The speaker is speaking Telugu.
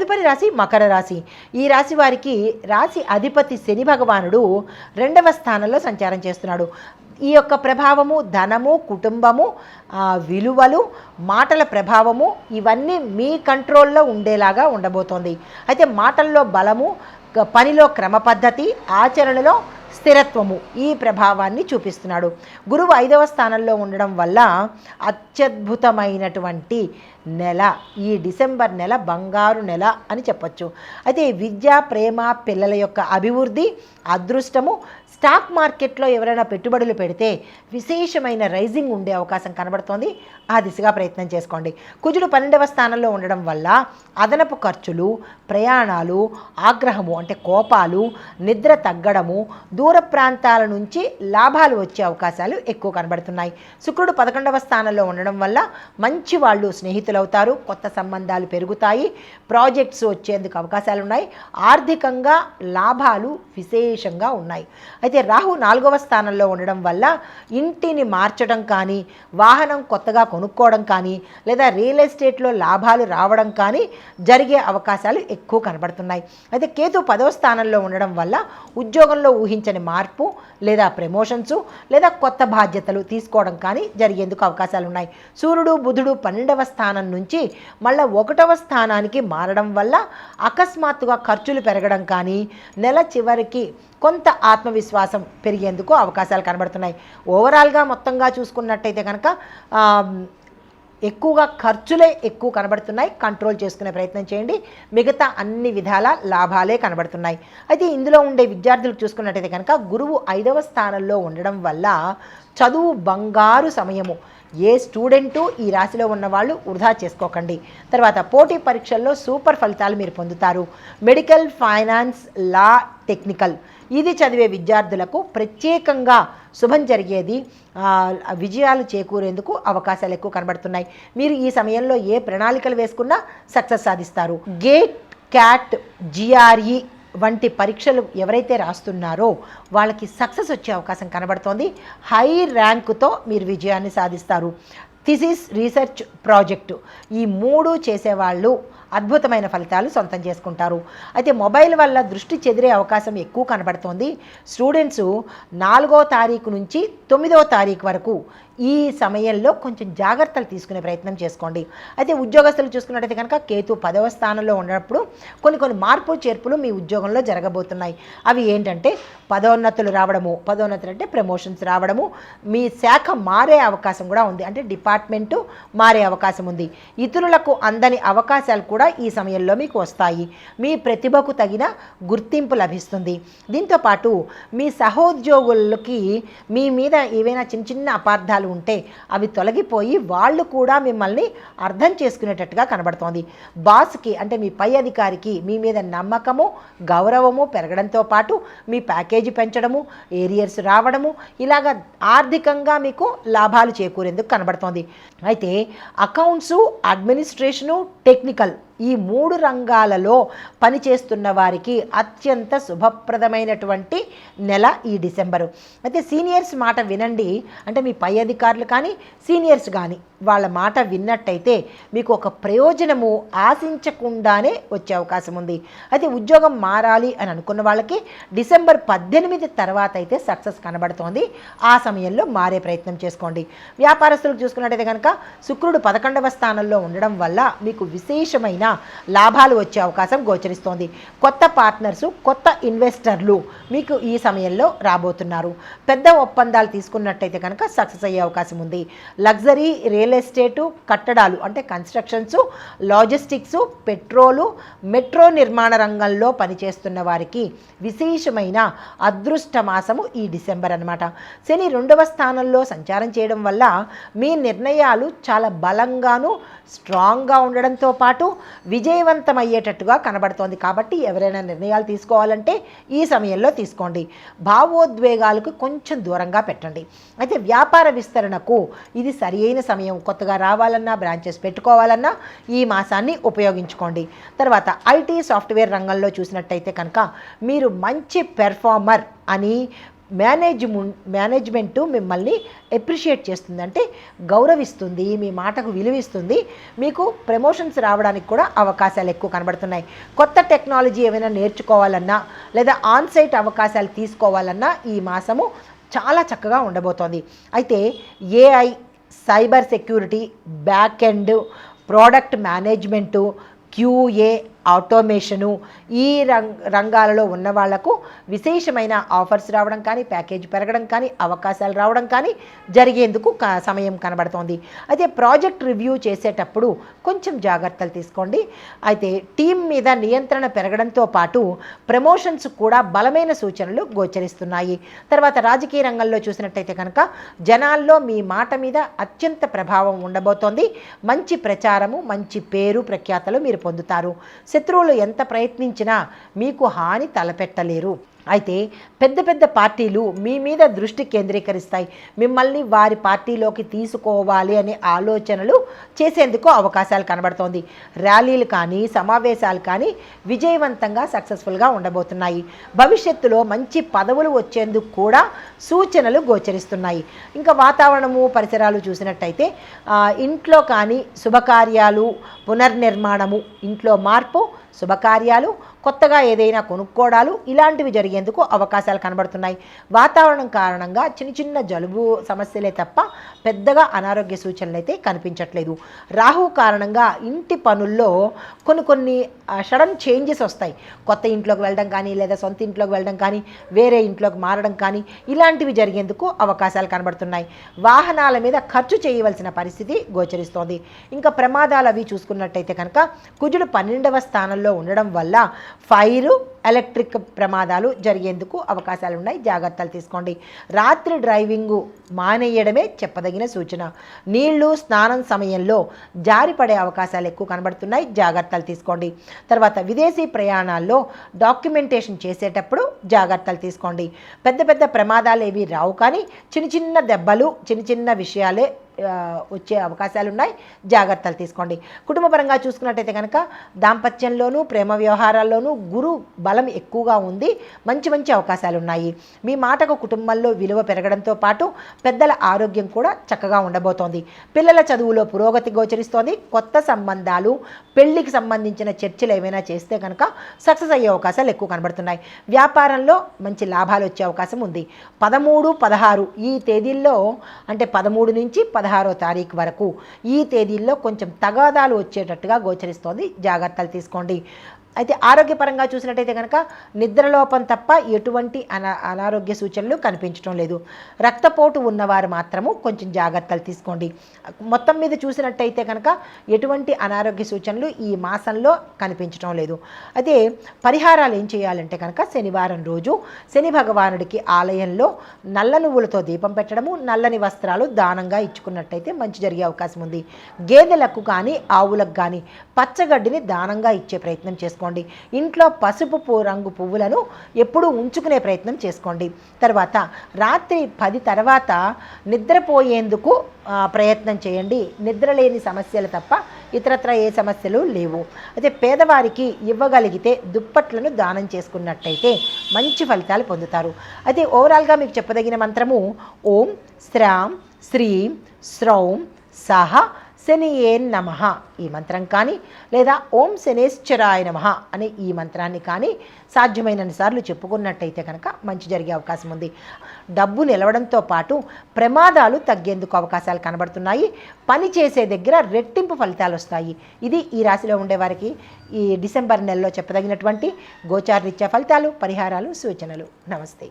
తదుపరి రాశి మకర రాశి. ఈ రాశి వారికి రాశి అధిపతి శని భగవానుడు రెండవ స్థానంలో సంచారం చేస్తున్నాడు. ఈ యొక్క ప్రభావము ధనము కుటుంబము విలువలు మాటల ప్రభావము ఇవన్నీ మీ కంట్రోల్లో ఉండేలాగా ఉండబోతోంది. అయితే మాటల్లో బలము పనిలో క్రమపద్ధతి ఆచరణలో స్థిరత్వము ఈ ప్రభావాన్ని చూపిస్తున్నాడు. గురువు ఐదవ స్థానంలో ఉండడం వల్ల అత్యద్భుతమైనటువంటి నెల ఈ డిసెంబర్ నెల బంగారు నెల అని చెప్పచ్చు. అయితే విద్య ప్రేమ పిల్లల యొక్క అభివృద్ధి అదృష్టము స్టాక్ మార్కెట్లో ఎవరైనా పెట్టుబడులు పెడితే విశేషమైన రైజింగ్ ఉండే అవకాశం కనబడుతోంది. ఆ దిశగా ప్రయత్నం చేసుకోండి. కుజుడు పన్నెండవ స్థానంలో ఉండడం వల్ల అదనపు ఖర్చులు ప్రయాణాలు ఆగ్రహము అంటే కోపాలు నిద్ర తగ్గడము దూర ప్రాంతాల నుంచి లాభాలు వచ్చే అవకాశాలు ఎక్కువ కనబడుతున్నాయి. శుక్రుడు పదకొండవ స్థానంలో ఉండడం వల్ల మంచి వాళ్ళు స్నేహితులవుతారు కొత్త సంబంధాలు పెరుగుతాయి ప్రాజెక్ట్స్ వచ్చేందుకు అవకాశాలు ఉన్నాయి ఆర్థికంగా లాభాలు విశేషంగా ఉన్నాయి. అయితే రాహు నాలుగవ స్థానంలో ఉండడం వల్ల ఇంటిని మార్చడం కానీ వాహనం కొత్తగా కొనుక్కోవడం కానీ లేదా రియల్ ఎస్టేట్లో లాభాలు రావడం కానీ జరిగే అవకాశాలు ఎక్కువ కనబడుతున్నాయి. అయితే కేతు పదవ స్థానంలో ఉండడం వల్ల ఉద్యోగంలో ఊహించని మార్పు లేదా ప్రమోషన్స్ లేదా కొత్త బాధ్యతలు తీసుకోవడం కానీ జరిగేందుకు అవకాశాలు ఉన్నాయి. సూర్యుడు బుధుడు పన్నెండవ స్థానం నుంచి మళ్ళీ ఒకటవ స్థానానికి మారడం వల్ల అకస్మాత్తుగా ఖర్చులు పెరగడం కానీ నెల చివరికి కొంత ఆత్మవిశ్వాసం పెరిగేందుకు అవకాశాలు కనబడుతున్నాయి. ఓవరాల్గా మొత్తంగా చూసుకున్నట్టయితే కనుక ఎక్కువగా ఖర్చులే ఎక్కువ కనబడుతున్నాయి. కంట్రోల్ చేసుకునే ప్రయత్నం చేయండి. మిగతా అన్ని విధాల లాభాలే కనబడుతున్నాయి. అయితే ఇందులో ఉండే విద్యార్థులు చూసుకున్నట్టయితే కనుక గురువు ఐదవ స్థానంలో ఉండడం వల్ల చదువు బంగారు సమయము. ఏ స్టూడెంటు ఈ రాశిలో ఉన్న వాళ్ళు వృధా చేసుకోకండి. తర్వాత పోటీ పరీక్షల్లో సూపర్ ఫలితాలు మీరు పొందుతారు. మెడికల్ ఫైనాన్స్ లా టెక్నికల్ ఇది చదివే విద్యార్థులకు ప్రత్యేకంగా శుభం జరిగేది విజయాలు చేకూరేందుకు అవకాశాలు ఎక్కువ కనబడుతున్నాయి. మీరు ఈ సమయంలో ఏ ప్రణాళికలు వేసుకున్నా సక్సెస్ సాధిస్తారు. గేట్ క్యాట్ జిఆర్ఈ వంటి పరీక్షలు ఎవరైతే రాస్తున్నారో వాళ్ళకి సక్సెస్ వచ్చే అవకాశం కనబడుతోంది. హై ర్యాంకుతో మీరు విజయాన్ని సాధిస్తారు. Thesis research project. ఈ మూడు చేసేవాళ్ళు అద్భుతమైన ఫలితాలు సొంతం చేసుకుంటారు. అయితే మొబైల్ వల్ల దృష్టి చెదిరే అవకాశం ఎక్కువ కనబడుతోంది. స్టూడెంట్స్ నాలుగో తారీఖు నుంచి తొమ్మిదో తారీఖు వరకు ఈ సమయంలో కొంచెం జాగ్రత్తలు తీసుకునే ప్రయత్నం చేసుకోండి. అయితే ఉద్యోగస్తులు చూసుకున్నట్టయితే కనుక కేతు పదవ స్థానంలో ఉన్నప్పుడు కొన్ని కొన్ని మార్పు చేర్పులు మీ ఉద్యోగంలో జరగబోతున్నాయి. అవి ఏంటంటే పదోన్నతులు రావడము పదోన్నతులు అంటే ప్రమోషన్స్ రావడము మీ శాఖ మారే అవకాశం కూడా ఉంది. అంటే డిపార్ట్మెంటు మారే అవకాశం ఉంది. ఇతరులకు అందని అవకాశాలు కూడా ఈ సమయంలో మీకు వస్తాయి. మీ ప్రతిభకు తగిన గుర్తింపు లభిస్తుంది. దీంతో పాటు మీ సహోద్యోగులకి మీ మీద ఏవైనా చిన్న చిన్న అపార్థాలు ఉంటే అవి తొలగిపోయి వాళ్ళు కూడా మిమ్మల్ని అర్థం చేసుకునేటట్టుగా కనబడుతోంది. బాస్కి అంటే మీ పై అధికారికి మీ మీద నమ్మకము గౌరవము పెరగడంతో పాటు మీ ప్యాకేజీ పెంచడము ఏరియర్స్ రావడము ఇలాగ ఆర్థికంగా మీకు లాభాలు చేకూరేందుకు కనబడుతోంది. అయితే అకౌంట్సు అడ్మినిస్ట్రేషను టెక్నికల్ ఈ మూడు రంగాలలో పనిచేస్తున్న వారికి అత్యంత శుభప్రదమైనటువంటి నెల ఈ డిసెంబరు. అయితే సీనియర్స్ మాట వినండి. అంటే మీ పై అధికారులు కానీ సీనియర్స్ కానీ వాళ్ళ మాట విన్నట్టయితే మీకు ఒక ప్రయోజనము ఆశించకుండానే వచ్చే అవకాశం ఉంది. అయితే ఉద్యోగం మారాలి అని అనుకున్న వాళ్ళకి డిసెంబర్ పద్దెనిమిది తర్వాత అయితే సక్సెస్ కనబడుతోంది. ఆ సమయంలో మారే ప్రయత్నం చేసుకోండి. వ్యాపారస్తులు చూసుకున్నట్టయితే కనుక శుక్రుడు పదకొండవ స్థానంలో ఉండడం వల్ల మీకు విశేషమైన లాభాలు వచ్చే అవకాశం గోచరిస్తోంది. కొత్త పార్ట్నర్సు కొత్త ఇన్వెస్టర్లు మీకు ఈ సమయంలో రాబోతున్నారు. పెద్ద ఒప్పందాలు తీసుకున్నట్టయితే కనుక సక్సెస్ అయ్యే అవకాశం ఉంది. లగ్జరీ రియల్ ఎస్టేటు కట్టడాలు అంటే కన్స్ట్రక్షన్స్ లాజిస్టిక్స్ పెట్రోలు మెట్రో నిర్మాణ రంగంలో పనిచేస్తున్న వారికి విశేషమైన అదృష్ట మాసము ఈ డిసెంబర్ అన్నమాట. శని రెండవ స్థానంలో సంచారం చేయడం వల్ల మీ నిర్ణయాలు చాలా బలంగాను స్ట్రాంగ్గా ఉండడంతో పాటు విజయవంతమయ్యేటట్టుగా కనబడుతోంది. కాబట్టి ఎవరైనా నిర్ణయాలు తీసుకోవాలంటే ఈ సమయంలో తీసుకోండి. భావోద్వేగాలకు కొంచెం దూరంగా పెట్టండి. అయితే వ్యాపార విస్తరణకు ఇది సరి అయిన సమయం. కొత్తగా రావాలన్నా బ్రాంచెస్ పెట్టుకోవాలన్నా ఈ మాసాన్ని ఉపయోగించుకోండి. తర్వాత ఐటీ సాఫ్ట్వేర్ రంగంలో చూసినట్టయితే కనుక మీరు మంచి పెర్ఫార్మర్ అని మేనేజ్ మేనేజ్మెంట్ మిమ్మల్ని ఎప్రిషియేట్ చేస్తుంది. అంటే గౌరవిస్తుంది మీ మాటకు విలువిస్తుంది. మీకు ప్రమోషన్స్ రావడానికి కూడా అవకాశాలు ఎక్కువ కనబడుతున్నాయి. కొత్త టెక్నాలజీ ఏమైనా నేర్చుకోవాలన్నా లేదా ఆన్ సైట్ అవకాశాలు తీసుకోవాలన్నా ఈ మాసము చాలా చక్కగా ఉండబోతోంది. అయితే AI cyber security back end product management QA automation ఈ రంగ రంగాలలో ఉన్న వాళ్ళకు విశేషమైన ఆఫర్స్ రావడం కానీ ప్యాకేజ్ పెరగడం కానీ అవకాశాలు రావడం కానీ జరిగేందుకు క- సమయం కనబడుతోంది. అయితే ప్రాజెక్ట్ రివ్యూ చేసేటప్పుడు కొంచెం జాగ్రత్తలు తీసుకోండి. అయితే టీం మీద నియంత్రణ పెరగడంతో పాటు ప్రమోషన్స్ కూడా బలమైన సూచనలు గోచరిస్తున్నాయి. తర్వాత రాజకీయ రంగంలో చూసినట్టయితే కనుక జనాల్లో మీ మాట మీద అత్యంత ప్రభావం ఉండబోతోంది. మంచి ప్రచారము మంచి పేరు ప్రఖ్యాతలు మీరు పొందుతారు. శత్రువులు ఎంత ప్రయత్నించినా మీకు హాని తలపెట్టలేరు. అయితే పెద్ద పెద్ద పార్టీలు మీ మీద దృష్టి కేంద్రీకరిస్తాయి. మిమ్మల్ని వారి పార్టీలోకి తీసుకోవాలి అనే ఆలోచనలు చేసేందుకు అవకాశాలు కనబడుతోంది. ర్యాలీలు కానీ సమావేశాలు కానీ విజయవంతంగా సక్సెస్ఫుల్గా ఉండబోతున్నాయి. భవిష్యత్తులో మంచి పదవులు వచ్చేందుకు కూడా సూచనలు గోచరిస్తున్నాయి. ఇంకా వాతావరణము పరిసరాలు చూసినట్టయితే ఇంట్లో కానీ శుభకార్యాలు పునర్నిర్మాణము ఇంట్లో మార్పు శుభకార్యాలు కొత్తగా ఏదైనా కొనుక్కోవడాలు ఇలాంటివి జరిగేందుకు అవకాశాలు కనబడుతున్నాయి. వాతావరణం కారణంగా చిన్న చిన్న జలుబు సమస్యలే తప్ప పెద్దగా అనారోగ్య సూచనలు అయితే కనిపించట్లేదు. రాహు కారణంగా ఇంటి పనుల్లో కొన్ని కొన్ని సడన్ చేంజెస్ వస్తాయి. కొత్త ఇంట్లోకి వెళ్ళడం కానీ లేదా సొంత ఇంట్లోకి వెళ్ళడం కానీ వేరే ఇంట్లోకి మారడం కానీ ఇలాంటివి జరిగేందుకు అవకాశాలు కనబడుతున్నాయి. వాహనాల మీద ఖర్చు చేయవలసిన పరిస్థితి గోచరిస్తోంది. ఇంకా ప్రమాదాలు అవి చూసుకున్నట్టయితే కనుక కుజుడు పన్నెండవ స్థానంలో ఉండడం వల్ల ఫైరు ఎలక్ట్రిక్ ప్రమాదాలు జరిగేందుకు అవకాశాలు ఉన్నాయి జాగ్రత్తలు తీసుకోండి. రాత్రి డ్రైవింగు మానేయడమే చెప్పదగిన సూచన. నీళ్ళు స్నానం సమయంలో జారిపడే అవకాశాలు ఎక్కువ కనబడుతున్నాయి. జాగ్రత్తలు తీసుకోండి. తర్వాత విదేశీ ప్రయాణాల్లో డాక్యుమెంటేషన్ చేసేటప్పుడు జాగ్రత్తలు తీసుకోండి. పెద్ద పెద్ద ప్రమాదాలు ఏవి రావు కానీ చిన్న చిన్న దెబ్బలు చిన్న చిన్న విషయాలే వచ్చే అవకాశాలు ఉన్నాయి జాగ్రత్తలు తీసుకోండి. కుటుంబపరంగా చూసుకున్నట్టయితే కనుక దాంపత్యంలోనూ ప్రేమ వ్యవహారాల్లోనూ గురు బలం ఎక్కువగా ఉంది. మంచి మంచి అవకాశాలు ఉన్నాయి మీ మాటకు కుటుంబంలో విలువ పెరగడంతో పాటు పెద్దల ఆరోగ్యం కూడా చక్కగా ఉండబోతోంది. పిల్లల చదువులో పురోగతి గోచరిస్తోంది. కొత్త సంబంధాలు పెళ్ళికి సంబంధించిన చర్చలు ఏమైనా చేస్తే కనుక సక్సెస్ అయ్యే అవకాశాలు ఎక్కువ కనబడుతున్నాయి. వ్యాపారంలో మంచి లాభాలు వచ్చే అవకాశం ఉంది. పదమూడు పదహారు ఈ తేదీల్లో అంటే పదమూడు నుంచి పదహారు తారీఖు వరకు ఈ తేదీల్లో కొంచెం తగాదాలు వచ్చేటట్టుగా గోచరిస్తోంది. జాగ్రత్తలు తీసుకోండి. అయితే ఆరోగ్యపరంగా చూసినట్టయితే కనుక నిద్రలోపం తప్ప ఎటువంటి అనా అనారోగ్య సూచనలు కనిపించడం లేదు. రక్తపోటు ఉన్నవారు మాత్రము కొంచెం జాగ్రత్తలు తీసుకోండి. మొత్తం మీద చూసినట్టయితే కనుక ఎటువంటి అనారోగ్య సూచనలు ఈ మాసంలో కనిపించడం లేదు. అయితే పరిహారాలు ఏం చేయాలంటే కనుక శనివారం రోజు శని భగవానుడికి ఆలయంలో నల్ల నువ్వులతో దీపం పెట్టడము నల్లని వస్త్రాలు దానంగా ఇచ్చుకున్నట్టయితే మంచి జరిగే అవకాశం ఉంది. గేదెలకు కానీ ఆవులకు కానీ పచ్చగడ్డిని దానంగా ఇచ్చే ప్రయత్నం చేసుకోండి ఇంట్లో పసుపు పువ్వు రంగు పువ్వులను ఎప్పుడూ ఉంచుకునే ప్రయత్నం చేసుకోండి. తర్వాత రాత్రి పది తర్వాత నిద్రపోయేందుకు ప్రయత్నం చేయండి. నిద్రలేని సమస్యలు తప్ప ఇతరత్ర ఏ సమస్యలు లేవు. అయితే పేదవారికి ఇవ్వగలిగితే దుప్పట్లను దానం చేసుకున్నట్టయితే మంచి ఫలితాలు పొందుతారు. అయితే ఓవరాల్గా మీకు చెప్పదగిన మంత్రము ఓం శ్రాం శ్రీం శ్రౌం సహ శనియే నమ ఈ మంత్రం కానీ లేదా ఓం శనేశ్వరాయ నమ అనే ఈ మంత్రాన్ని కానీ సాధ్యమైనన్ని సార్లు చెప్పుకున్నట్టయితే కనుక మంచి జరిగే అవకాశం ఉంది. డబ్బు నిలవడంతో పాటు ప్రమాదాలు తగ్గేందుకు అవకాశాలు కనబడుతున్నాయి. పని చేసే దగ్గర రెట్టింపు ఫలితాలు వస్తాయి. ఇది ఈ రాశిలో ఉండేవారికి ఈ డిసెంబర్ నెలలో చెప్పదగినటువంటి గోచారరీత్యా ఫలితాలు పరిహారాలు సూచనలు. నమస్తే.